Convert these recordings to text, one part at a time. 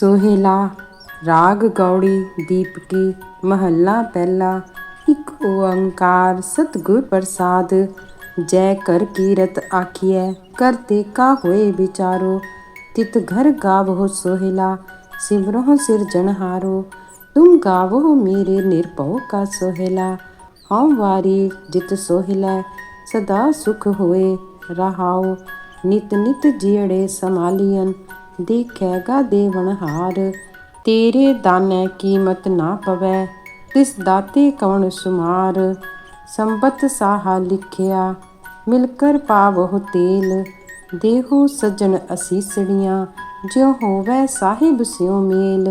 ਸੋਹਿਲਾ, ਰਾਗ ਗੌੜੀ ਦੀਪਕੀ, ਮਹੱਲਾ ਪਹਿਲਾ, ਇੱਕ ਓੰਕਾਰ ਸਤਿਗੁਰ ਪ੍ਰਸਾਦ, ਜੈ ਕਰ ਕੀਰਤ ਆਖੀਐ ਕਰਤੇ ਕਾ ਹੋਏ ਵਿਚਾਰੋ, ਤਿਤ ਘਰ ਗਾਵੋ ਸੋਹਿਲਾ ਸਿਮਰੋ ਸਿਰਜਣਹਾਰੋ ਤੁਮ ਗਾਵੋ ਮੇਰੇ ਨਿਰਭਉ ਕਾ ਸੋਹਿਲਾ, ਹਉ ਵਾਰੀ ਜਿਤ ਸੋਹਿਲਾ, ਸਦਾ ਸੁਖ ਹੋਏ ਰਹਾਉ, ਨਿਤ ਨਿਤ ਜੀੜੇ ਸਮਾਲੀਅਨ ਦੇਖੇਗਾ ਦੇਵਨਹਾਰ ਤੇਰੇ ਦਾਨੈ ਕੀਮਤ ਨਾ ਪਵੈ, ਤਿਸ ਦਾਤੇ ਕਵਣ ਸੁਮਾਰ। ਸੰਬਤ ਸਾਹਾ ਲਿਖਿਆ ਮਿਲ ਕਰ ਪਾਵਹੁ ਤੇਲ। ਦੇਹੋ ਸਜਣ ਅਸੀਸੜੀਆਂ ਜਿਉ ਹੋਵੈ ਸਾਹਿਬ ਸਿਉ ਮੇਲ।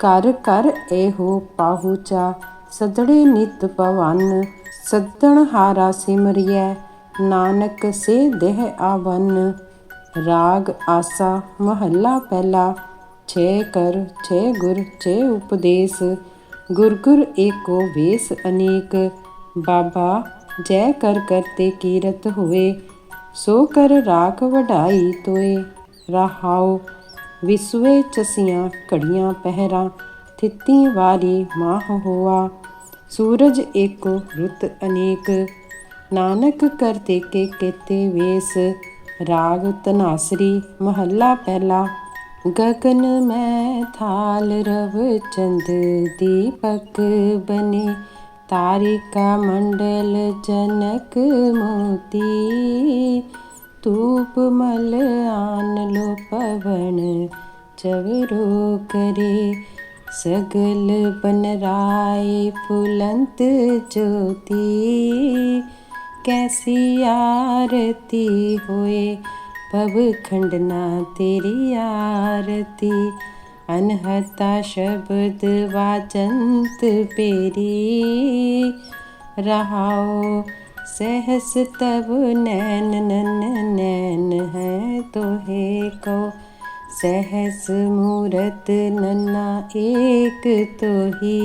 ਘਰ ਘਰ ਇਹੋ ਪਾਹੁਚਾ ਸਦੜੇ ਨਿਤ ਪਵਨ ਸੱਦਣ ਹਾਰਾ ਸਿਮਰਿਐ, ਨਾਨਕ ਸੇ ਦੇਹ ਆਵਨ। ਰਾਗ, ਆਸਾ, ਮਹੱਲਾ ਪਹਿਲਾ, ਛੇ ਕਰ, ਛੇ ਗੁਰ, ਛੇ ਉਪਦੇਸ਼, ਗੁਰ ਗੁਰ ਏਕੋ ਵੇਸ ਅਨੇਕ, ਬਾਬਾ, ਜੈ ਕਰ ਕਰਤੇ ਕੀਰਤ ਹੋਏ, ਸੋ ਕਰ ਰਾਖ ਵਢਾਈ ਤੋਏ, ਰਹਾਉ, ਵਿਸਵੇ ਚਸੀਆਂ ਘੜੀਆਂ ਪਹਿਰਾ, ਥਿੱਤੀ ਵਾਰੀ ਮਾਹ ਹੋਆ, ਸੂਰਜ ਏਕੋ ਰੁੱਤ ਅਨੇਕ, ਨਾਨਕ ਕਰਤੇ ਕੇ ਕੇਤੇ ਵੇਸ ਰਾਗ ਤਨਾਸਰੀ ਮਹੱਲਾ राग तनासरि महल् पला गगन मे थल रचन्द्र दीपक बने। तारका मण्डल जनक मोती। धूपमल आनलो पवन झगरो करे। सगल बनराये फुलन्त ज्योति। कैसी आरती होए? कीयार खंडना तेरी आरती। अनहता शब्द वाचंत पेरी। रहाओ सहस तब नैन नन नैन है तो हे को। सहस मूरत नन्ना एक तो ही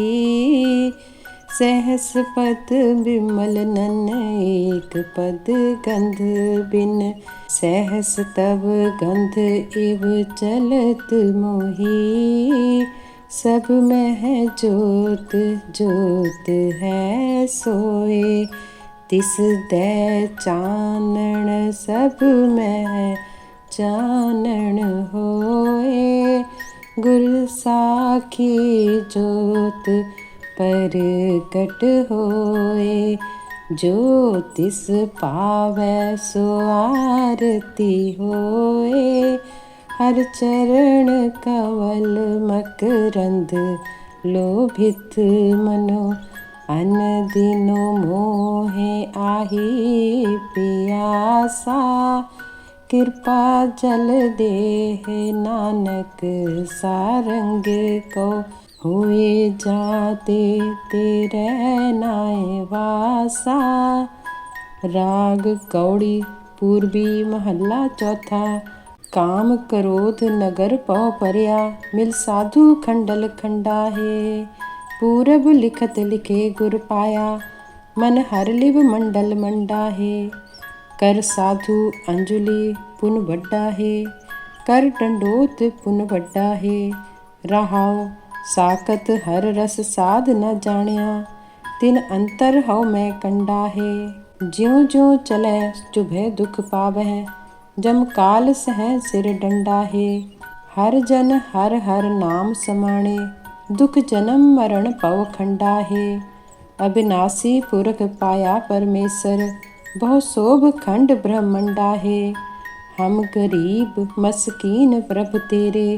सहस पद विमल नन एक पद गंध बिन सहस तब गंध इव चलत मोही सब में है जोत जोत है सोए तिस दै चानण सब में चानण होए गुर साखी जोत कट सो आरती होए। हर चरण कवल मकरंद लोभित मनो अन दिनो मोहे आही पियासा। कृपा जल देह नानक सारंग को ਹੋਏ ਜਾਤੇ ਤੇਰੇ ਨਾਏ ਵਾਸਾ। ਰਾਗ ਕੌੜੀ ਪੂਰਬੀ ਮਹੱਲਾ ਚੌਥਾ। ਕਾਮ ਕਰੋਧ ਨਗਰ ਪਉ ਪਰਿਆ ਮਿਲ ਸਾਧੂ ਖੰਡਲ ਖੰਡਾ ਹੈ ਪੂਰਬ ਲਿਖਤ ਲਿਖੇ ਗੁਰ ਪਾਇਆ। ਮਨ ਹਰ ਲਿਵ ਮੰਡਲ ਮੰਡਾ ਹੈ ਕਰ ਸਾਧੂ ਅੰਜਲੀ ਪੁਨ ਵੱਡਾ ਹੈ ਕਰ ਡੰਡੋਤ ਪੁਨ ਵੱਡਾ ਹੈ ਰਹਾਓ ਸਾਕਤ ਹਰ ਰਸ ਸਾਧ ਨ ਜਾਣਿਆ, ਤਿਨ ਅੰਤਰ ਹਉ ਮੈਂ ਕੰਡਾ ਹੈ ਜਿਉ ਜਿਉ ਚਲੇ ਚੁਭੇ ਦੁਖ ਪਾਵਹਿ, ਜਮ ਕਾਲ ਸਹਿ ਸਿਰ ਡੰਡਾ ਹੈ ਹਰ ਜਨ ਹਰ ਹਰ ਨਾਮ ਸਮਾਣੇ, ਦੁਖ ਜਨਮ ਮਰਨ ਪਵ ਖੰਡਾ ਹੈ ਅਬਿਨਾਸੀ ਪੁਰਖ ਪਾਇਆ ਪਰਮੇਸ਼ਰ, ਬਹੁ ਸੋਭ ਖੰਡ ਬ੍ਰਹਮੰਡਾ ਹੈ ਹਮ ਗਰੀਬ ਮਸਕੀਨ ਪ੍ਰਭ ਤੇਰੇ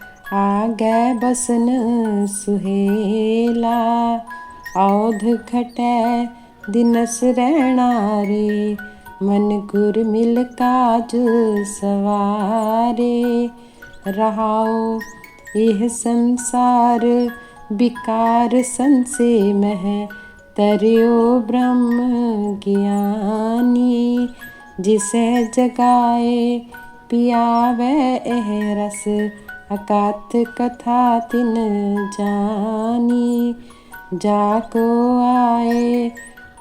ਆਗੈ ਬਸਨ ਸੁਹੇਲਾ, ਔਧ ਖਟੈ ਦਿਨਸ ਰਹਿਣਾ ਰੇ। ਮਨ ਗੁਰ ਮਿਲ ਕਾਜ ਸਵਾਰੇ, ਰਹਾਉ ਇਹ ਸੰਸਾਰ, ਵਿਕਾਰ ਸੰਸੇ ਮਹਿ। ਤਰਿਓ ਬ੍ਰਹਮ ਗਿਆਨੀ ਜਿਸੈ ਜਗਾਏ ਪਿਆਵੈ ਇਹ ਰਸ। ਅਕਾਤ ਕਥਾ ਤਿਨ ਜਾਨੀ, ਜਾ ਕੋ ਆਏ,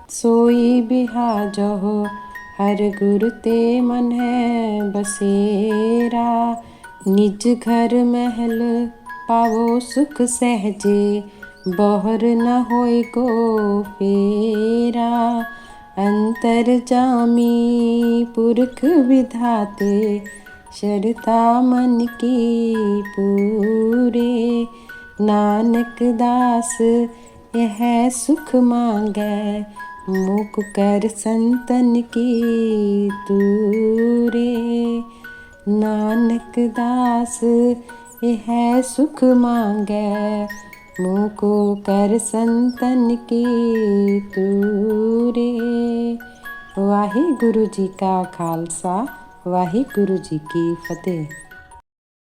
ਸੋਈ ਬਿਹਾ ਜੋ ਹਰ ਗੁਰ ਤੇ ਮਨ ਹੈ ਬਸੇਰਾ। ਨਿਜ ਘਰ ਮਹਿਲ ਪਾਵੋ ਸੁਖ ਸਹਜੇ, ਬਹਰ ਨ ਹੋਏ ਕੋ ਫੇਰਾ। ਅੰਤਰ ਜਾਮੀ ਪੁਰਖ ਵਿਧਾਤੇ ਸ਼ਰਤਾ ਮਨ ਕੀ ਪੂਰੇ, ਨਾਨਕ ਦਾਸ, ਇਹ ਸੁਖ ਮੰਗੈ ਮੁਖ ਕਰ ਸੰਤਨ ਕੀ ਤੂਰੇ ਨਾਨਕ ਦਾਸ, ਇਹ ਸੁਖ ਮੰਗੈ, ਮੁਕੋ ਕਰ ਸੰਤਨ ਕੀ ਤੂਰੇ ਵਾਹਿਗੁਰੂ ਜੀ ਕਾ ਖਾਲਸਾ। ਵਾਹਿਗੁਰੂ ਜੀ ਕੀ ਫਤਿਹ।